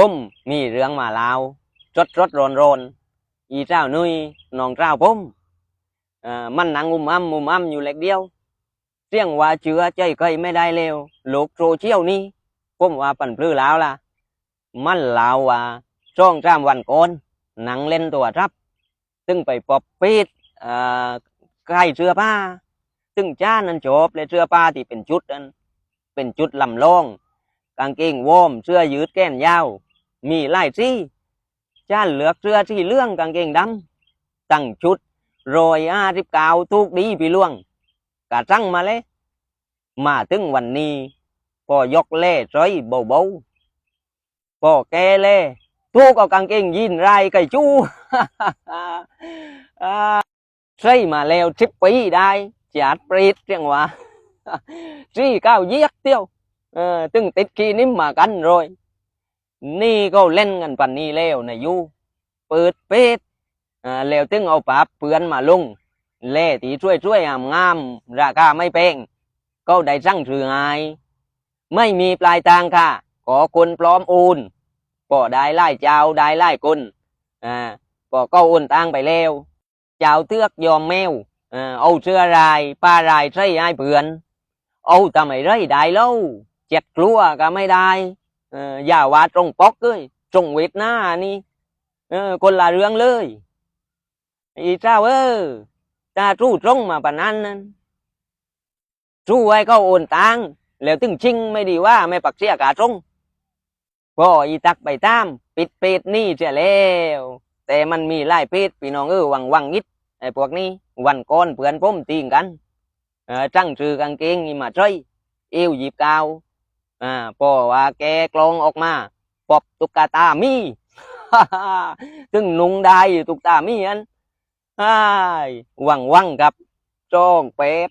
ผมมีเรื่องมาเล่าจดรถรนโรนอีเจ้านุยน้องเจ้าผมอ่อมันนั่งอุ้มอ้ำอุ้มอ้ำอยู่เล็กเดียวเสียงว่าเชื่อใจใครไม่ได้เลวโลกโซเชียลนี่ผมว่าปั่นปลื้อแล้วล่ะ มันเล่าว่าช่องจ้ามวันก่อนหนังเล่นตัวรับ ซึ่งไปปอบปีดอ่อใกล้เสื้อผ้า ซึ่งจ้านั้นจบเลยเสื้อผ้าที่เป็นชุดนั้น เป็นชุดลำลองกางเกงวอมเสื้อยืดแก้นยาว มีลายสีจ้าเหลือกเสื้อสีเหลื่องกางเกงดำตั้งชุดโรยอาริบกาวทุกดีพี่ล่วงกะจังมาเลย มาถึงวันนี้พอยกเล่จ้อยเบาๆพอแกเล่ทุกเอากางเกงยีนไรไก่จู้ใช่มาแล้วสิบปีได้จัดปรีดเรียงว่าสีก้าวเยียกเตี้ยวเออตึงติดขี้นิ่มมากัน rồi นี่ก็เล่นกันปันนี้แล้วนะยูเปิดเป็ดอ่าแล้วตึงเอาปาบเพื่อนมาลงเล่ตีช่วยช่วยๆงามงามราคาไม่แพงก็ได้สั่งถือหายไม่มีปลายทางค่ะ ขอคนพร้อมโอนก็ได้ไล่เจ้าได้ไล่คนอ่าก็ก็โอนตังไปแล้วเจ้าเทือกยอมแมวอ่าเอาเสื้อรายป้ารายใส่ให้เพื่อนเอาทำไมไรได้เล่าเจ็ดกลัวก็ไม่ได้ อย่าว่าตรงปอกเลยตรงเวทหน้านี่เออคนละเรื่องเลยอีเจ้าเออถ้าจู้ตรงมาปานนั้นนั้นจู้ไว้ก็โอนตังแล้วตึงชิงไม่ดีว่าไม่ปักเสียกาตรงพออีตักไปตาม ปิดเป็ดนี่เสียแล้ว แต่มันมีไล่เป็ดพี่น้องเออวังวังนิดไอ้พวกนี้วันก้อนเพื่อนผมตีงกันเออจังชื่อกา อ่าพอว่าแกกลองออกมาปอบตุกตามีถึงนุงได้อยู่ตุกตามีอันไอ้าวังวังกับจ้องเป็ด